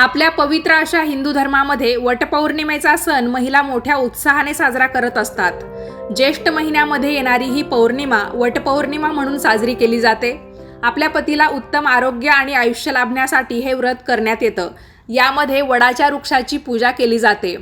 आपल्या पवित्र अशा हिंदू धर्मामध्ये वटपौर्णिमेचा सण महिला मोठ्या उत्साहाने साजरा करत असतात. ज्येष्ठ महिन्यामध्ये येणारी ही पौर्णिमा वटपौर्णिमा म्हणून साजरी केली जाते. आपल्या पतीला उत्तम आरोग्य आणि आयुष्य लाभण्यासाठी हे व्रत करण्यात येतं. यामध्ये वडाच्या वृक्षाची पूजा केली जाते.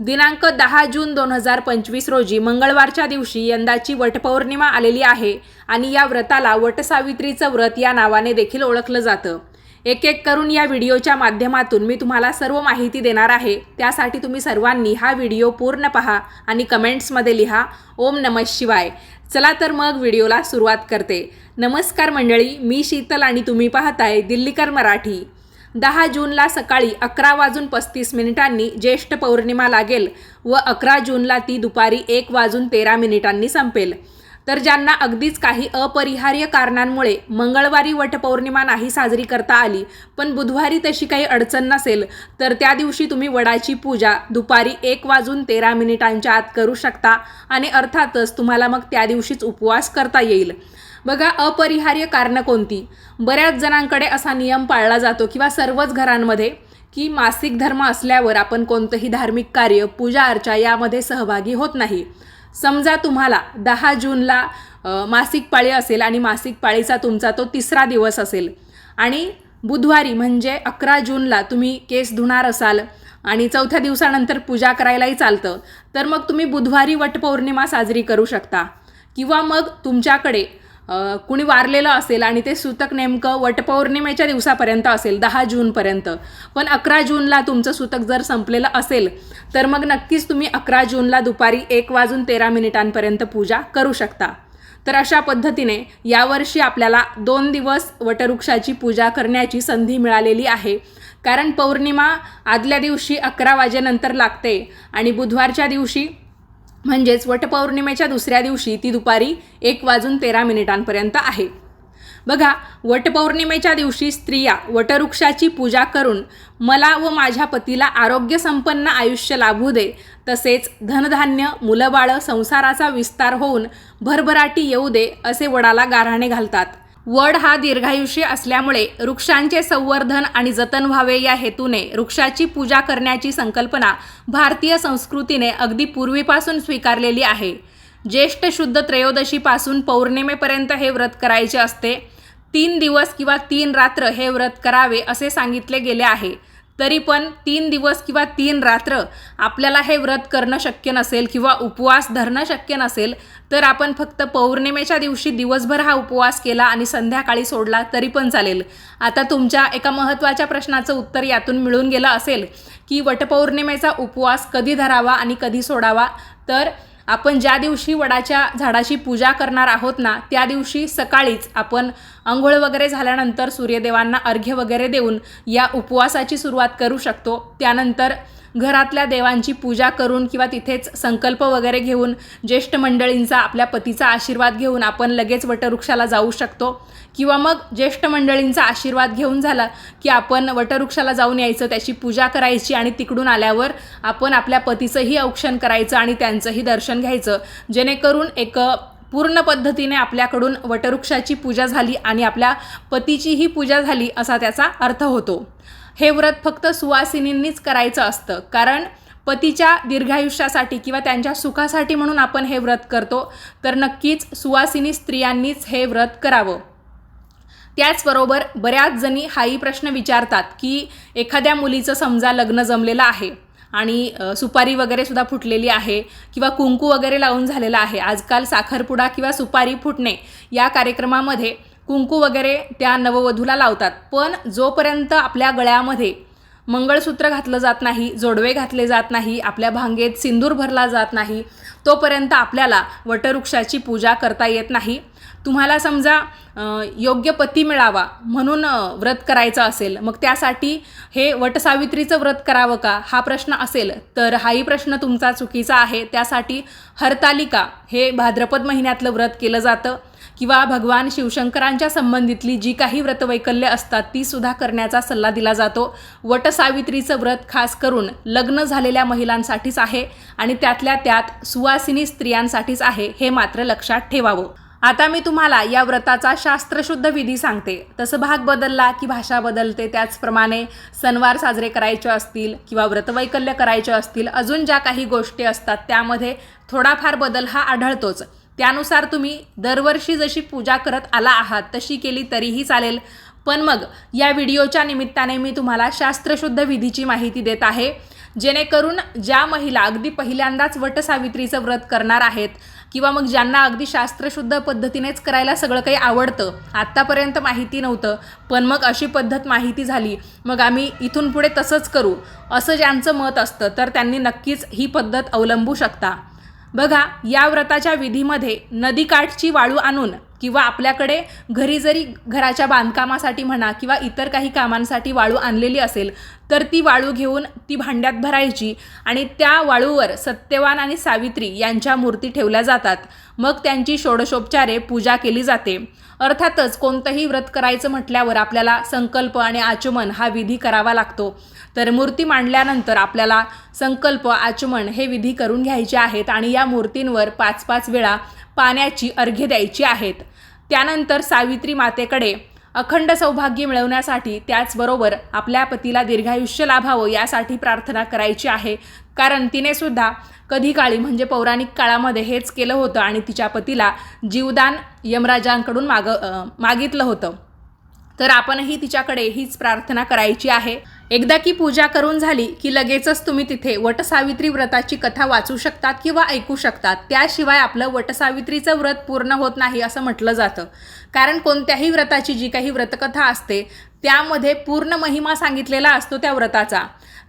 दिनांक दहा जून दोन हजार पंचवीस रोजी मंगळवारच्या दिवशी यंदाची वटपौर्णिमा आलेली आहे आणि या व्रताला वटसावित्रीचं व्रत या नावाने देखील ओळखलं जातं. एक एक करून या व्हिडिओच्या माध्यमातून मी तुम्हाला सर्व माहिती देणार आहे. त्यासाठी तुम्ही सर्वांनी हा व्हिडिओ पूर्ण पहा आणि कमेंट्समध्ये लिहा ओम नमः शिवाय. चला तर मग व्हिडिओला सुरुवात करते. नमस्कार मंडळी मी शीतल आणि तुम्ही पाहताय दिल्लीकर मराठी. दहा जूनला सकाळी अकरा वाजून पस्तीस मिनिटांनी ज्येष्ठ पौर्णिमा लागेल व अकरा जूनला ती दुपारी एक वाजून तेरा मिनिटांनी संपेल. तर ज्यांना अगदीच काही अपरिहार्य कारणांमुळे मंगळवारी वटपौर्णिमा नाही साजरी करता आली पण बुधवारी तशी काही अडचण नसेल तर त्या दिवशी तुम्ही वडाची पूजा दुपारी एक वाजून तेरा मिनिटांच्या आत करू शकता आणि अर्थातच तुम्हाला मग त्या दिवशीच उपवास करता येईल. बघा अपरिहार्य कारणं कोणती? बऱ्याच जणांकडे असा नियम पाळला जातो किंवा सर्वच घरांमध्ये की मासिक धर्म असल्यावर आपण कोणतंही धार्मिक कार्य पूजा अर्चा यामध्ये सहभागी होत नाही. समजा तुम्हाला दहा जूनला मासिक पाळी असेल आणि मासिक पाळीचा तुमचा तो तिसरा दिवस असेल आणि बुधवारी म्हणजे अकरा जूनला तुम्ही केस धुणार असाल आणि चौथ्या दिवसानंतर पूजा करायलाही चालतं तर मग तुम्ही बुधवारी वटपौर्णिमा साजरी करू शकता. किंवा मग तुमच्याकडे कुणी वारलेलं असेल आणि ते सुतक नेमकं वटपौर्णिमेच्या दिवसापर्यंत असेल दहा जूनपर्यंत. पण अकरा जूनला तुमचं सुतक जर संपलेलं असेल तर मग नक्कीच तुम्ही अकरा जूनला दुपारी एक वाजून तेरा मिनिटांपर्यंत पूजा करू शकता. तर अशा पद्धतीने यावर्षी आपल्याला दोन दिवस वटवृक्षाची पूजा करण्याची संधी मिळालेली आहे. कारण पौर्णिमा आदल्या दिवशी अकरा वाजेनंतर लागते आणि बुधवारच्या दिवशी म्हणजेच वटपौर्णिमेच्या दुसऱ्या दिवशी ती दुपारी एक वाजून तेरा मिनिटांपर्यंत आहे. बघा वटपौर्णिमेच्या दिवशी स्त्रिया वटवृक्षाची पूजा करून मला व माझ्या पतीला आरोग्यसंपन्न आयुष्य लाभू दे तसेच धनधान्य मुलंबाळं संसाराचा विस्तार होऊन भरभराटी येऊ दे असे वडाला गाऱ्हाणे घालतात. वड हा दीर्घायुष्य असल्यामुळे वृक्षांचे संवर्धन आणि जतन व्हावे या हेतूने वृक्षाची पूजा करण्याची संकल्पना भारतीय संस्कृतीने अगदी पूर्वीपासून स्वीकारलेली आहे. ज्येष्ठ शुद्ध त्रयोदशीपासून पौर्णिमेपर्यंत हे व्रत करायचे असते. तीन दिवस किंवा तीन रात्र हे व्रत करावे असे सांगितले गेले आहे. तरी पण तीन दिवस किंवा तीन रात्र आपल्याला हे व्रत करणं शक्य नसेल किंवा उपवास धरणं शक्य नसेल तर आपण फक्त पौर्णिमेच्या दिवशी दिवसभर हा उपवास केला आणि संध्याकाळी सोडला तरी पण चालेल. आता तुमच्या एका महत्त्वाच्या प्रश्नाचं उत्तर यातून मिळून गेलं असेल की वटपौर्णिमेचा उपवास कधी धरावा आणि कधी सोडावा? तर आपण ज्या दिवशी वडाच्या झाडाची पूजा करणार आहोत ना त्या दिवशी सकाळीच आपण आंघोळ वगैरे झाल्यानंतर सूर्यदेवांना अर्घ्य वगैरे देऊन या उपवासाची सुरुवात करू शकतो. त्यानंतर घरातल्या देवांची पूजा करून किंवा तिथेच संकल्प वगैरे घेऊन ज्येष्ठ मंडळींचा आपल्या पतीचा आशीर्वाद घेऊन आपण लगेच वटवृक्षाला जाऊ शकतो. किंवा मग ज्येष्ठ मंडळींचा आशीर्वाद घेऊन झाला की आपण वटवृक्षाला जाऊन यायचं त्याची पूजा करायची आणि तिकडून आल्यावर आपण आपल्या पतीचंही औक्षण करायचं आणि त्यांचंही दर्शन घ्यायचं. जेणेकरून एक पूर्ण पद्धतीने आपल्याकडून वटवृक्षाची पूजा झाली आणि आपल्या पतीचीही पूजा झाली असा त्याचा अर्थ होतो. हे व्रत फक्त सुवासिनींनीच करायचं असतं. कारण पतीच्या दीर्घायुष्यासाठी किंवा त्यांच्या सुखासाठी म्हणून आपण हे व्रत करतो तर नक्कीच सुवासिनी स्त्रियांनीच हे व्रत करावं. त्याचबरोबर बऱ्याच जणी हाही प्रश्न विचारतात की एखाद्या मुलीचं समजा लग्न जमलेलं आहे आणि सुपारी वगैरे सुद्धा फुटलेली आहे किंवा कुंकू वगैरे लावून झालेला आहे. आजकाल साखरपुडा किंवा सुपारी फुटणे या कार्यक्रमामध्ये कुंकू वगैरे त्या नववधूला लावतात. पण जोपर्यंत आपल्या गळ्यामध्ये मंगळसूत्र घातलं जात नाही जोडवे घातले जात नाही आपल्या भांगेत सिंदूर भरला जात नाही तोपर्यंत आपल्याला वटवृक्षाची पूजा करता येत नाही. तुम्हाला समजा योग्य पती मिळावा म्हणून व्रत करायचं असेल मग त्यासाठी हे वटसावित्रीचं व्रत करावं का? हा प्रश्न असेल तर हाही प्रश्न तुमचा चुकीचा आहे. त्यासाठी हरतालिका हे भाद्रपद महिन्यातलं व्रत केलं जातं. किंवा भगवान शिवशंकरांच्या संबंधितली जी काही व्रतवैकल्य असतात ती सुद्धा करण्याचा सल्ला दिला जातो. वटसावित्रीचं व्रत खास करून लग्न झालेल्या महिलांसाठीच आहे आणि त्यातल्या त्यात सुवासिनी स्त्रियांसाठीच आहे हे मात्र लक्षात ठेवावं. आता मी तुम्हाला या व्रताचा शास्त्रशुद्ध विधी सांगते. तसं भाग बदलला की भाषा बदलते त्याचप्रमाणे सणवार साजरे करायचे असतील किंवा व्रतवैकल्य करायचे असतील अजून ज्या काही गोष्टी असतात त्यामध्ये थोडाफार बदल हा आढळतोच. त्यानुसार तुम्ही दरवर्षी जशी पूजा करत आला आहात तशी केली तरीही चालेल. पण मग या व्हिडिओच्या निमित्ताने मी तुम्हाला शास्त्रशुद्ध विधीची माहिती देत आहे. जेणेकरून ज्या महिला अगदी पहिल्यांदाच वटसावित्रीचं व्रत करणार आहेत किंवा मग ज्यांना अगदी शास्त्रशुद्ध पद्धतीनेच करायला सगळं काही आवडतं आत्तापर्यंत माहिती नव्हतं पण मग अशी पद्धत माहिती झाली मग आम्ही इथून पुढे तसंच करू असं ज्यांचं मत असतं तर त्यांनी नक्कीच ही पद्धत अवलंबू शकता. बघा या व्रताच्या विधीमध्ये नदीकाठची वाळू आणून किंवा आपल्याकडे घरी जरी घराच्या बांधकामासाठी म्हणा किंवा इतर काही कामांसाठी वाळू आणलेली असेल तर ती वाळू घेऊन ती भांड्यात भरायची आणि त्या वाळूवर सत्यवान आणि सावित्री यांच्या मूर्ती ठेवल्या जातात. मग त्यांची षोडशोपचारे पूजा केली जाते. अर्थातच कोणतंही व्रत करायचं म्हटल्यावर आपल्याला संकल्प आणि आचमन हा विधी करावा लागतो. तर मूर्ती मांडल्यानंतर आपल्याला संकल्प आचमन हे विधी करून घ्यायचे आहेत आणि या मूर्तींवर पाच पाच वेळा पाण्याची अर्घ्य द्यायची आहेत. त्यानंतर सावित्री मातेकडे अखंड सौभाग्य मिळवण्यासाठी त्याचबरोबर आपल्या पतीला दीर्घायुष्य लाभावं यासाठी प्रार्थना करायची आहे. कारण तिने सुद्धा कधी काळी म्हणजे पौराणिक काळामध्ये हेच केलं होतं आणि तिच्या पतीला जीवदान यमराजांकडून माग मागितलं होतं. तर आपणही तिच्याकडे हीच प्रार्थना करायची आहे. एकदा की पूजा करून झाली की लगेचच तुम्ही तिथे वटसावित्री व्रताची कथा वाचू शकतात किंवा ऐकू शकतात. त्याशिवाय आपलं वटसावित्रीचं व्रत पूर्ण होत नाही असं म्हटलं जातं. कारण कोणत्याही व्रताची जी काही व्रतकथा असते त्यामध्ये पूर्ण महिमा सांगितलेला असतो त्या व्रताचा.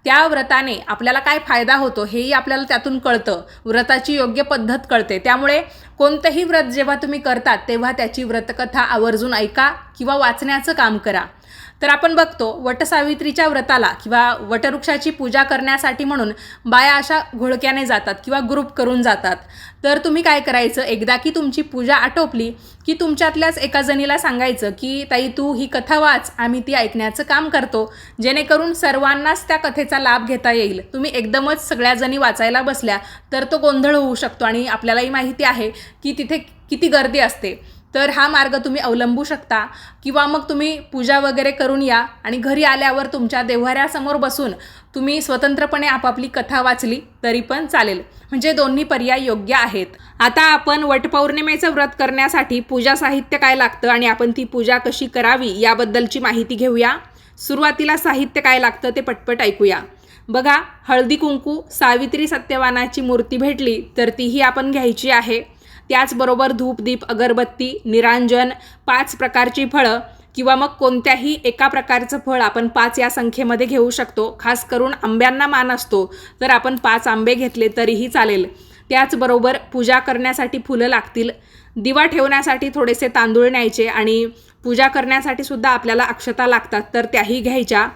त्या व्रताने आपल्याला काय फायदा होतो हेही आपल्याला त्यातून कळतं. व्रताची योग्य पद्धत कळते. त्यामुळे कोणतंही व्रत जेव्हा तुम्ही करतात तेव्हा त्याची व्रतकथा आवर्जून ऐका किंवा वाचण्याचं काम करा. तर आपण बघतो वटसावित्रीच्या व्रताला किंवा वटवृक्षाची पूजा करण्यासाठी म्हणून बाया अशा घोळक्याने जातात किंवा ग्रुप करून जातात. तर तुम्ही काय करायचं? एकदा की तुमची पूजा आटोपली की तुमच्यातल्याच एका जणीला सांगायचं की ताई तू ही कथा वाच आम्ही ती ऐकण्याचं काम करतो. जेणेकरून सर्वांनाच त्या कथेचा लाभ घेता येईल. तुम्ही एकदमच सगळ्या जणी वाचायला बसल्या तर तो गोंधळ होऊ शकतो आणि आपल्यालाही माहिती आहे की तिथे किती गर्दी असते. तर हा मार्ग तुम्ही अवलंबू शकता. किंवा मग तुम्ही पूजा वगैरे करून या आणि घरी आल्यावर तुमच्या देव्हाऱ्यासमोर बसून तुम्ही स्वतंत्रपणे आपापली कथा वाचली तरी पण चालेल. म्हणजे दोन्ही पर्याय योग्य आहेत. आता आपण वटपौर्णिमेचं व्रत करण्यासाठी पूजा साहित्य काय लागतं आणि आपण ती पूजा कशी करावी याबद्दलची माहिती घेऊया. सुरुवातीला साहित्य काय लागतं ते पटपट ऐकूया. बघा हळदी कुंकू सावित्री सत्यवानाची मूर्ती भेटली तर तीही आपण घ्यायची आहे. त्याचबरोबर धूपदीप अगरबत्ती निरांजन पाच प्रकारची फळं किंवा मग कोणत्याही एका प्रकारचं फळ आपण पाच या संख्येमध्ये घेऊ शकतो. खास करून आंब्यांना मान असतो. तर आपण पाच आंबे घेतले तरीही चालेल. त्याचबरोबर पूजा करण्यासाठी फुलं लागतील. दिवा ठेवण्यासाठी थोडेसे तांदूळ न्यायचे आणि पूजा करण्यासाठी सुद्धा आपल्याला अक्षता लागतात तर त्याही घ्यायच्या.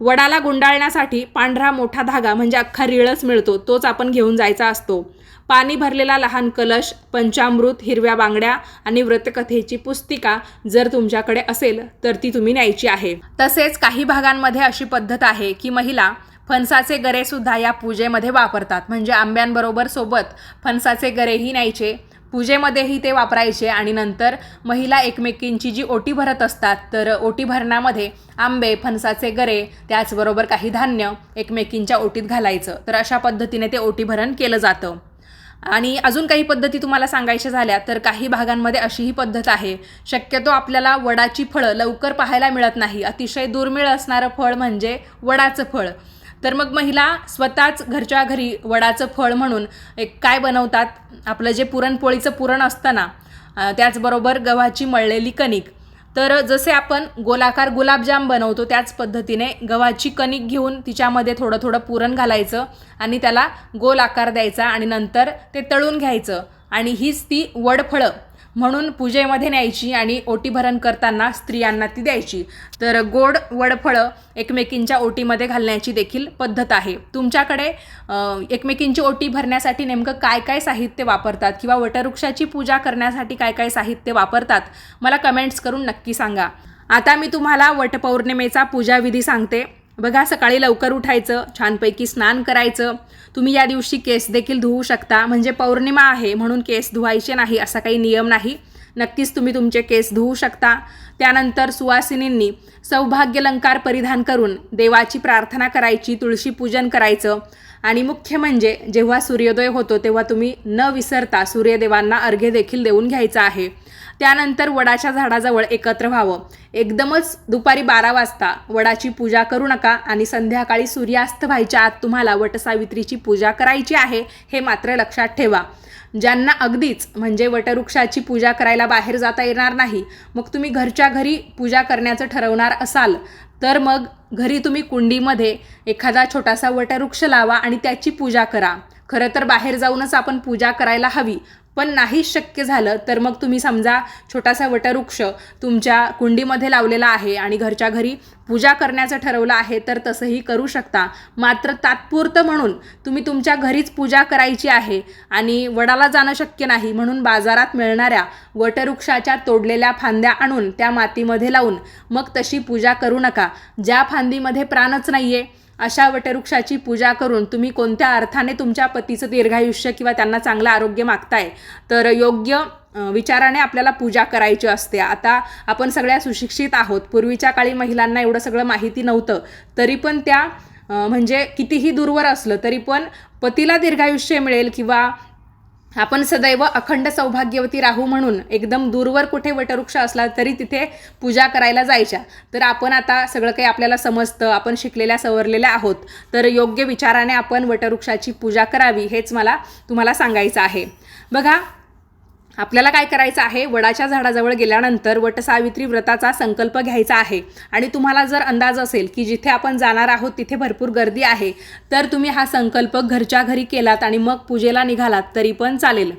वडाला गुंडाळण्यासाठी पांढरा मोठा धागा म्हणजे अख्खा रिळच मिळतो तोच आपण घेऊन जायचा असतो. पाणी भरलेला लहान कलश पंचामृत हिरव्या बांगड्या आणि व्रतकथेची पुस्तिका जर तुमच्याकडे असेल तर ती तुम्ही न्यायची आहे. तसेच काही भागांमध्ये अशी पद्धत आहे की महिला फणसाचे गरे सुद्धा या पूजेमध्ये वापरतात. म्हणजे आंब्यांबरोबर सोबत फणसाचे गरेही न्यायचे पूजेमध्येही ते वापरायचे आणि नंतर महिला एकमेकींची जी ओटी भरत असतात तर ओटी भरणामध्ये आंबे फणसाचे गरे त्याचबरोबर काही धान्य एकमेकींच्या ओटीत घालायचं. तर अशा पद्धतीने ते ओटी भरण केलं जातं. आणि अजून काही पद्धती तुम्हाला सांगायच्या झाल्या तर काही भागांमध्ये अशीही पद्धत आहे. शक्यतो आपल्याला वडाची फळं लवकर पाहायला मिळत नाही. अतिशय दुर्मिळ असणारं फळ म्हणजे वडाचं फळ. तर मग महिला स्वतःच घरच्या घरी वडाचं फळ म्हणून एक काय बनवतात? आपलं जे पुरणपोळीचं पुरण असतं ना त्याचबरोबर गव्हाची मळलेली कणिक. तर जसे आपण गोलाकार गुलाबजाम बनवतो त्याच पद्धतीने गव्हाची कणिक घेऊन तिच्यामध्ये थोडं थोडं पुरण घालायचं आणि त्याला गोल आकार द्यायचा आणि नंतर ते तळून घ्यायचं. आणि हीच ती वडफळं. म्हणून पूजेमध्ये न्यायची आणि ओटी भरण करताना स्त्रियांना ती द्यायची. तर गोड वडफळं एकमेकींच्या ओटीमध्ये घालण्याची देखील पद्धत आहे. तुमच्याकडे एकमेकींची ओटी भरण्यासाठी नेमकं काय काय साहित्य वापरतात किंवा वटवृक्षाची पूजा करण्यासाठी काय काय साहित्य वापरतात मला कमेंट्स करून नक्की सांगा. आता मी तुम्हाला वटपौर्णिमेचा पूजाविधी सांगते. बघा सकाळी लवकर उठायचं छानपैकी स्नान करायचं. तुम्ही या दिवशी केस देखील धुवू शकता. म्हणजे पौर्णिमा आहे म्हणून केस धुवायचे नाही असा काही नियम नाही. नक्कीच तुम्ही तुमचे केस धुवू शकता. त्यानंतर सुवासिनींनी सौभाग्यलंकार परिधान करून देवाची प्रार्थना करायची तुळशी पूजन करायचं. आणि मुख्य म्हणजे जेव्हा सूर्योदय होतो तेव्हा तुम्ही न विसरता सूर्यदेवांना अर्घ्य देखील देऊन घ्यायचं आहे. त्यानंतर वडाच्या झाडाजवळ एकत्र व्हावं. एकदमच दुपारी बारा वाजता वडाची पूजा करू नका आणि संध्याकाळी सूर्यास्त व्हायच्या आत तुम्हाला वटसावित्रीची पूजा करायची आहे हे मात्र लक्षात ठेवा. ज्यांना अगदीच म्हणजे वटवृक्षाची पूजा करायला बाहेर जाता येणार नाही मग तुम्ही घरच्या घरी पूजा करण्याचं ठरवणार असाल तर मग घरी तुम्ही कुंडीमध्ये एखादा छोटासा वटवृक्ष लावा आणि त्याची पूजा करा. खरं तर बाहेर जाऊनच आपण पूजा करायला हवी. पण नाही शक्य झालं तर मग तुम्ही समजा छोटासा वटवृक्ष तुमच्या कुंडीमध्ये लावलेला आहे आणि घरच्या घरी पूजा करण्याचं ठरवलं आहे तर तसंही करू शकता. मात्र तात्पुरतं म्हणून तुम्ही तुमच्या घरीच पूजा करायची आहे आणि वडाला जाणं शक्य नाही म्हणून बाजारात मिळणाऱ्या वटवृक्षाच्या तोडलेल्या फांद्या आणून त्या मातीमध्ये लावून मग तशी पूजा करू नका. ज्या फांदीमध्ये प्राणच नाही आहे अशा वटवृक्षाची पूजा करून तुम्ही कोणत्या अर्थाने तुमच्या पतीचं दीर्घायुष्य किंवा त्यांना चांगलं आरोग्य मागताय तर योग्य विचाराने आपल्याला पूजा करायची असते. आता आपण सगळ्या सुशिक्षित आहोत. पूर्वीच्या काळी महिलांना एवढं सगळं माहिती नव्हतं. तरी पण त्या म्हणजे कितीही दूरवर असलं तरी पण पतीला दीर्घायुष्य मिळेल किंवा आपण सदैव अखंड सौभाग्यवती राहू म्हणून एकदम दूरवर कुठे वटवृक्ष असला तरी तिथे पूजा करायला जायच्या. तर आपण आता सगळं काही आपल्याला समजतं आपण शिकलेल्या सवरलेल्या आहोत. तर योग्य विचाराने आपण वटवृक्षाची पूजा करावी हेच मला तुम्हाला सांगायचं आहे. बघा आपल्याला काय करायचं आहे? वडाच्या झाडाजवळ गेल्यानंतर वटसावित्री व्रताचा संकल्प घ्यायचा आहे. आणि तुम्हाला जर अंदाज असेल की जिथे आपण जाणार आहोत तिथे भरपूर गर्दी आहे तर तुम्ही हा संकल्प घरच्या घरी केलात आणि मग पूजेला निघालात तरी पण चालेल.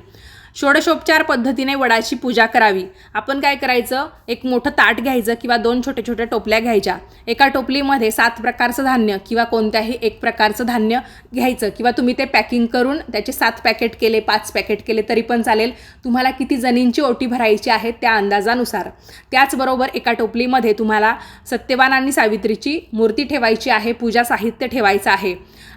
षोडशोपचार पद्धतीने वडाची पूजा करावी. आपण काय करायचं? एक मोठं ताट घ्यायचं किंवा दोन छोट्या छोट्या टोपल्या घ्यायच्या. एका टोपलीमध्ये सात प्रकारचं धान्य किंवा कोणत्याही एक प्रकारचं धान्य घ्यायचं किंवा तुम्ही ते पॅकिंग करून त्याचे सात पॅकेट केले पाच पॅकेट केले तरी पण चालेल. तुम्हाला किती जणींची ओटी भरायची आहे त्या अंदाजानुसार. त्याचबरोबर एका टोपलीमध्ये तुम्हाला सत्यवान आणि सावित्रीची मूर्ती ठेवायची आहे पूजा साहित्य ठेवायचं आहे.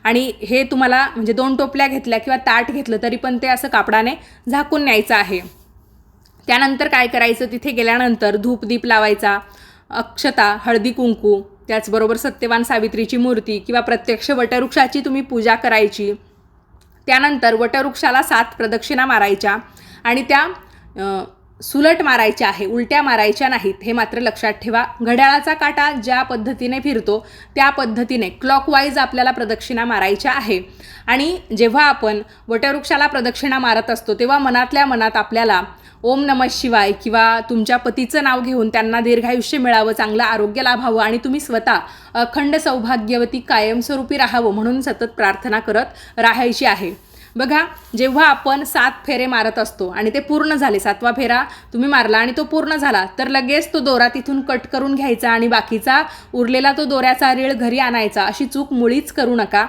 आणि हे तुम्हाला म्हणजे दोन टोपल्या घेतल्या किंवा ताट घेतलं तरी पण ते असं कापडाने झाकून न्यायचं आहे. त्यानंतर काय करायचं? तिथे गेल्यानंतर धूपदीप लावायचा अक्षता हळदी कुंकू त्याचबरोबर सत्यवान सावित्रीची मूर्ती किंवा प्रत्यक्ष वटवृक्षाची तुम्ही पूजा करायची. त्यानंतर वटवृक्षाला सात प्रदक्षिणा मारायच्या आणि त्या सुलट मारायच्या आहे उलट्या मारायच्या नाहीत हे मात्र लक्षात ठेवा. घड्याळाचा काटा ज्या पद्धतीने फिरतो त्या पद्धतीने क्लॉकवाईज आपल्याला प्रदक्षिणा मारायच्या आहे. आणि जेव्हा आपण वटवृक्षाला प्रदक्षिणा मारत असतो तेव्हा मनातल्या मनात आपल्याला ओम नमः शिवाय किंवा तुमच्या पतीचं नाव घेऊन त्यांना दीर्घायुष्य मिळावं चांगलं आरोग्य लाभावं आणि तुम्ही स्वतः अखंड सौभाग्यवती कायमस्वरूपी राहावं म्हणून सतत प्रार्थना करत राहायची आहे. बघा जेव्हा आपण सात फेरे मारत असतो आणि ते पूर्ण झाले सातवा फेरा तुम्ही मारला आणि तो पूर्ण झाला तर लगेच तो दोरा तिथून कट करून घ्यायचा आणि बाकीचा उरलेला तो दोऱ्याचा रीळ घरी आणायचा अशी चूक मुळीच करू नका.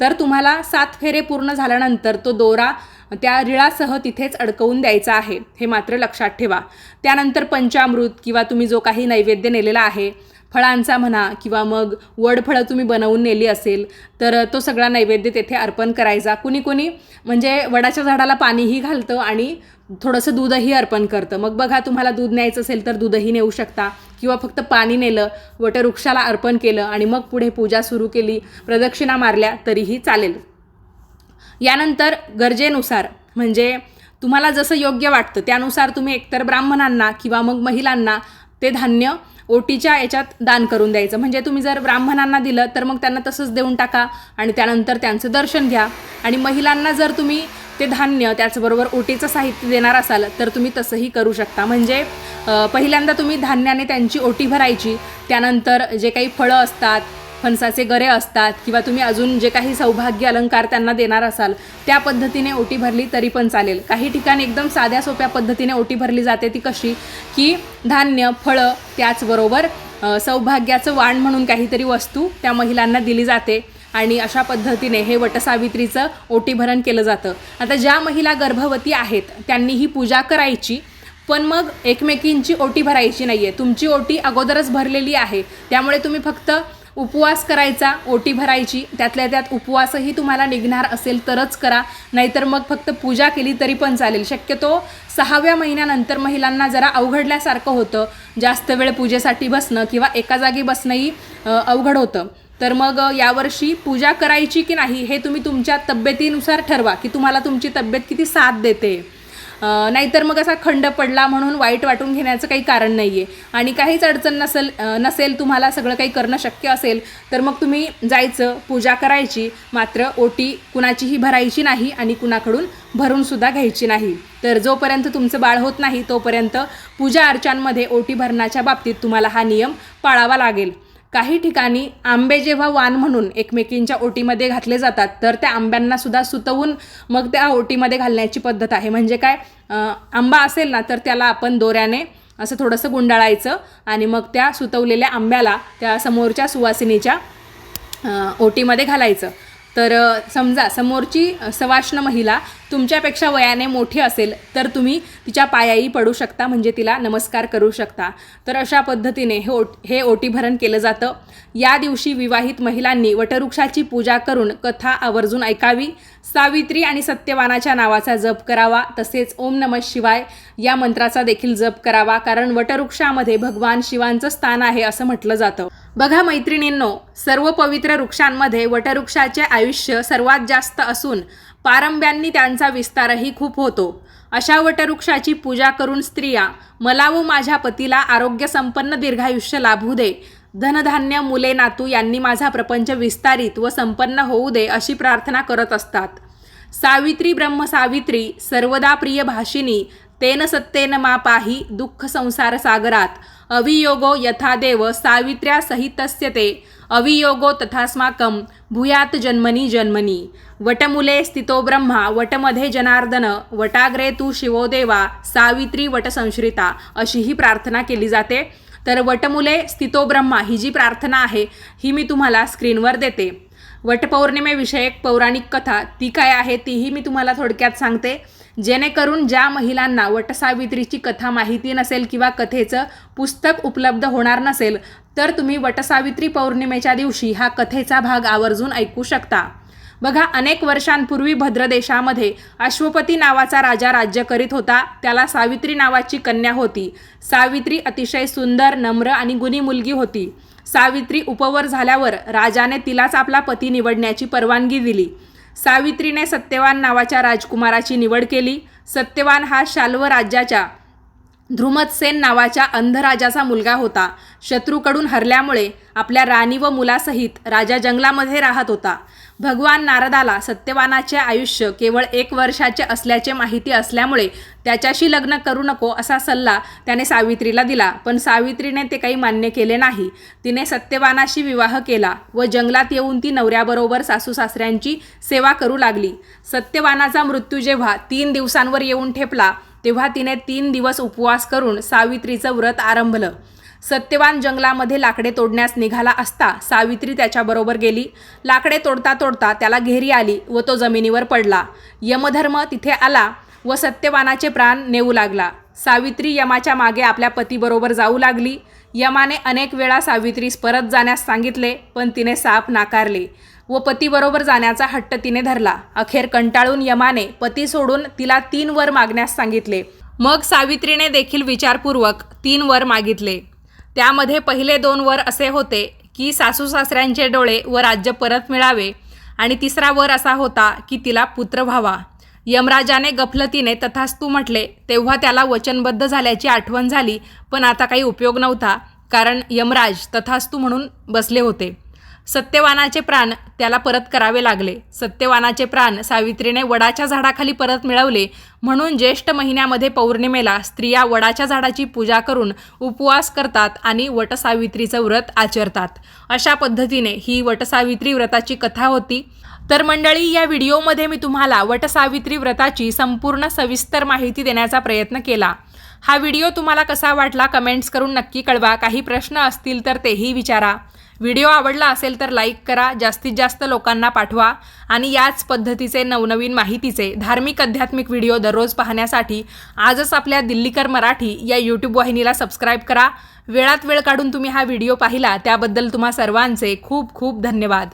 तर तुम्हाला सात फेरे पूर्ण झाल्यानंतर तो दोरा त्या रिळासह तिथेच अडकवून द्यायचा आहे हे मात्र लक्षात ठेवा. त्यानंतर पंचामृत किंवा तुम्ही जो काही नैवेद्य नेलेला आहे फळांचा म्हणा किंवा मग वडफळं तुम्ही बनवून नेली असेल तर तो सगळा नैवेद्य तेथे अर्पण करायचा. कुणी कुणी म्हणजे वडाच्या झाडाला पाणीही घालतं आणि थोडंसं दूधही अर्पण करतं. मग बघा तुम्हाला दूध न्यायचं असेल तर दूधही नेऊ शकता किंवा फक्त पाणी नेलं वटवृक्षाला अर्पण केलं आणि मग पुढे पूजा सुरू केली प्रदक्षिणा मारल्या तरीही चालेल. यानंतर गरजेनुसार म्हणजे तुम्हाला जसं योग्य वाटतं त्यानुसार तुम्ही एकतर ब्राह्मणांना किंवा मग महिलांना ते धान्य ओटीच्या याच्यात दान करून द्यायचं. म्हणजे तुम्ही जर ब्राह्मणांना दिलं तर मग त्यांना तसंच देऊन टाका आणि त्यानंतर त्यांचं दर्शन घ्या. आणि महिलांना जर तुम्ही ते धान्य त्याचबरोबर ओटीचं साहित्य देणार असाल तर तुम्ही तसंही करू शकता. म्हणजे पहिल्यांदा तुम्ही धान्याने त्यांची ओटी भरायची त्यानंतर जे काही फळं असतात फणसाचे गरे असतात किंवा तुम्ही अजून जे काही सौभाग्य अलंकार त्यांना देणार असाल त्या पद्धतीने ओटी भरली तरी पण चालेल. काही ठिकाणी एकदम साध्या सोप्या पद्धतीने ओटी भरली जाते ती कशी? की धान्य फळं त्याचबरोबर सौभाग्याचं वाण म्हणून काहीतरी वस्तू त्या महिलांना दिली जाते आणि अशा पद्धतीने हे वटसावित्रीचं ओटीभरण केलं जातं. आता ज्या महिला गर्भवती आहेत त्यांनी ही पूजा करायची पण मग एकमेकींची ओटी भरायची नाही आहे तुमची ओटी अगोदरच भरलेली आहे. त्यामुळे तुम्ही फक्त उपवास करायचा ओटी भरायची त्यातल्या त्यात उपवासही तुम्हाला निघणार असेल तरच करा. नाहीतर मग फक्त पूजा केली तरी पण चालेल. शक्यतो सहाव्या महिन्यानंतर महिलांना जरा अवघडल्यासारखं होतं. जास्त वेळ पूजेसाठी बसणं किंवा एका जागी बसणंही अवघड होतं. तर मग यावर्षी पूजा करायची की नाही हे तुम्ही तुमच्या तब्येतीनुसार ठरवा की तुम्हाला तुमची तब्येत किती साथ देते. नाहीतर मग असा खंड पडला म्हणून वाईट वाटून घेण्याचं काही कारण नाही आहे आणि काहीच अडचण नसेल नसेल तुम्हाला सगळं काही करणं शक्य असेल तर मग तुम्ही जायचं पूजा करायची मात्र ओटी कुणाचीही भरायची नाही आणि कुणाकडून भरूनसुद्धा घ्यायची नाही. तर जोपर्यंत तुमचं बाळ होत नाही तोपर्यंत पूजा अर्चांमध्ये ओटी भरण्याच्या बाबतीत तुम्हाला हा नियम पाळावा लागेल. काही ठिकाणी आंबे जेव्हा वाण म्हणून एकमेकींच्या ओटीमध्ये घातले जातात तर त्या आंब्यांना सुद्धा सुतवून मग त्या ओटीमध्ये घालण्याची पद्धत आहे. म्हणजे काय? आंबा असेल ना तर त्याला आपण दोऱ्याने असं थोडंसं गुंडाळायचं आणि मग त्या सुतवलेल्या आंब्याला त्या समोरच्या सुवासिनीच्या ओटीमध्ये घालायचं. तर समजा समोरची सवाष्ण महिला तुमच्यापेक्षा वयाने मोठी असेल तर तुम्ही तिच्या पायाही पडू शकता म्हणजे तिला नमस्कार करू शकता. तर अशा पद्धतीने हे ओट हे ओटीभरण केलं जातं. या दिवशी विवाहित महिलांनी वटवृक्षाची पूजा करून कथा आवर्जून ऐकावी. सावित्री आणि सत्यवानाच्या नावाचा जप करावा तसेच ओम नमः शिवाय या मंत्राचा देखील जप करावा कारण वटवृक्षामध्ये भगवान शिवांचं स्थान आहे असं म्हटलं जातं. बघा मैत्रिणींनो सर्व पवित्र वृक्षांमध्ये वटवृक्षाचे आयुष्य सर्वात जास्त असून पारंब्यांनी त्यांचा विस्तारही खूप होतो. अशा वटवृक्षाची पूजा करून स्त्रिया मला व माझ्या पतीला आरोग्य संपन्न दीर्घायुष्य लाभू दे धनधान्य मुले नातू यांनी माझा प्रपंच विस्तारित व संपन्न होऊ दे अशी प्रार्थना करत असतात. सावित्री ब्रह्म सावित्री सर्वदा प्रिय भाषिनी तेन सत्तेन मा पाही दुःख संसार सागरात. अवियोगो यथा देव सावित्र्या सहितस्य ते. अवियोगो तथास्माकं भूयात जन्मनी जन्मनी. वटमुले स्थितो ब्रह्मा वटमध्ये जनार्दन वटाग्रे तू शिवो देवा सावित्री वटसंश्रिता अशी ही प्रार्थना केली जाते. तर वटमुले स्थितो ब्रह्मा ही जी प्रार्थना आहे ही मी तुम्हाला स्क्रीनवर देते. वटपौर्णिमेविषयक पौराणिक कथा ती काय आहे तीही मी तुम्हाला थोडक्यात सांगते. जेणेकरून ज्या महिलांना वटसावित्रीची कथा माहिती नसेल किंवा कथेचं पुस्तक उपलब्ध होणार नसेल तर तुम्ही वटसावित्री पौर्णिमेच्या दिवशी हा कथेचा भाग आवर्जून ऐकू शकता. बघा अनेक वर्षांपूर्वी भद्रदेशामध्ये अश्वपती नावाचा राजा राज्य करीत होता. त्याला सावित्री नावाची कन्या होती. सावित्री अतिशय सुंदर नम्र आणि गुणी मुलगी होती. सावित्री उपवर झाल्यावर राजाने तिलाच आपला पती निवडण्याची परवानगी दिली. सावित्रीने सत्यवान नावाच्या राजकुमाराची निवड केली. सत्यवान हा शाल्व राज्याच्या ध्रुमतसेन नावाच्या अंधराजाचा मुलगा होता. शत्रूकडून हरल्यामुळे आपल्या राणी व मुलासहित राजा जंगलामध्ये राहत होता. भगवान नारदाला सत्यवानाचे आयुष्य केवळ एक वर्षाचे असल्याचे माहिती असल्यामुळे त्याच्याशी लग्न करू नको असा सल्ला त्याने सावित्रीला दिला. पण सावित्रीने ते काही मान्य केले नाही. तिने सत्यवानाशी विवाह केला व जंगलात येऊन ती नवऱ्याबरोबर सासू सासऱ्यांची सेवा करू लागली. सत्यवानाचा मृत्यू जेव्हा तीन दिवसांवर येऊन ठेपला तेव्हा तिने तीन दिवस उपवास करून सावित्रीचं व्रत आरंभलं. सत्यवान जंगलामध्ये लाकडे तोडण्यास निघाला असता सावित्री त्याच्याबरोबर गेली. लाकडे तोडता तोडता त्याला घेरी आली व तो जमिनीवर पडला. यमधर्म तिथे आला व सत्यवानाचे प्राण नेऊ लागला. सावित्री यमाच्या मागे आपल्या पतीबरोबर जाऊ लागली. यमाने अनेक वेळा सावित्रीस परत जाण्यास सांगितले पण तिने साप नाकारले व पतीबरोबर जाण्याचा हट्ट तिने धरला. अखेर कंटाळून यमाने पती सोडून तिला तीन वर मागण्यास सांगितले. मग सावित्रीने देखील विचारपूर्वक तीन वर मागितले. त्यामध्ये पहिले दोन वर असे होते की सासू सासऱ्यांचे डोळे व राज्य परत मिळावे आणि तिसरा वर असा होता की तिला पुत्र व्हावा. यमराजाने गफलतीने तथास्तू म्हटले तेव्हा त्याला वचनबद्ध झाल्याची आठवण झाली पण आता काही उपयोग नव्हता कारण यमराज तथास्तू म्हणून बसले होते. सत्यवानाचे प्राण त्याला परत करावे लागले. सत्यवानाचे प्राण सावित्रीने वडाच्या झाडाखाली परत मिळवले. म्हणून ज्येष्ठ महिन्यामध्ये पौर्णिमेला स्त्रिया वडाच्या झाडाची पूजा करून उपवास करतात आणि वटसावित्रीचं व्रत आचरतात. अशा पद्धतीने ही वटसावित्री व्रताची कथा होती. तर मंडळी या व्हिडिओमध्ये मी तुम्हाला वटसावित्री व्रताची संपूर्ण सविस्तर माहिती देण्याचा प्रयत्न केला. हा व्हिडिओ तुम्हाला कसा वाटला कमेंट्स करून नक्की कळवा. काही प्रश्न असतील तर तेही विचारा. व्हिडिओ आवडला असेल तर लाईक करा जास्तीत जास्त लोकांना पाठवा आणि याच पद्धतीचे नवनवीन माहितीचे धार्मिक आध्यात्मिक व्हिडिओ दररोज पाहण्यासाठी आजच आपल्या दिल्लीकर मराठी या यूट्यूब वाहिनीला सबस्क्राईब करा. वेळात वेळ काढून तुम्ही हा व्हिडिओ पाहिला त्याबद्दल तुम्हा सर्वांचे खूप खूप धन्यवाद.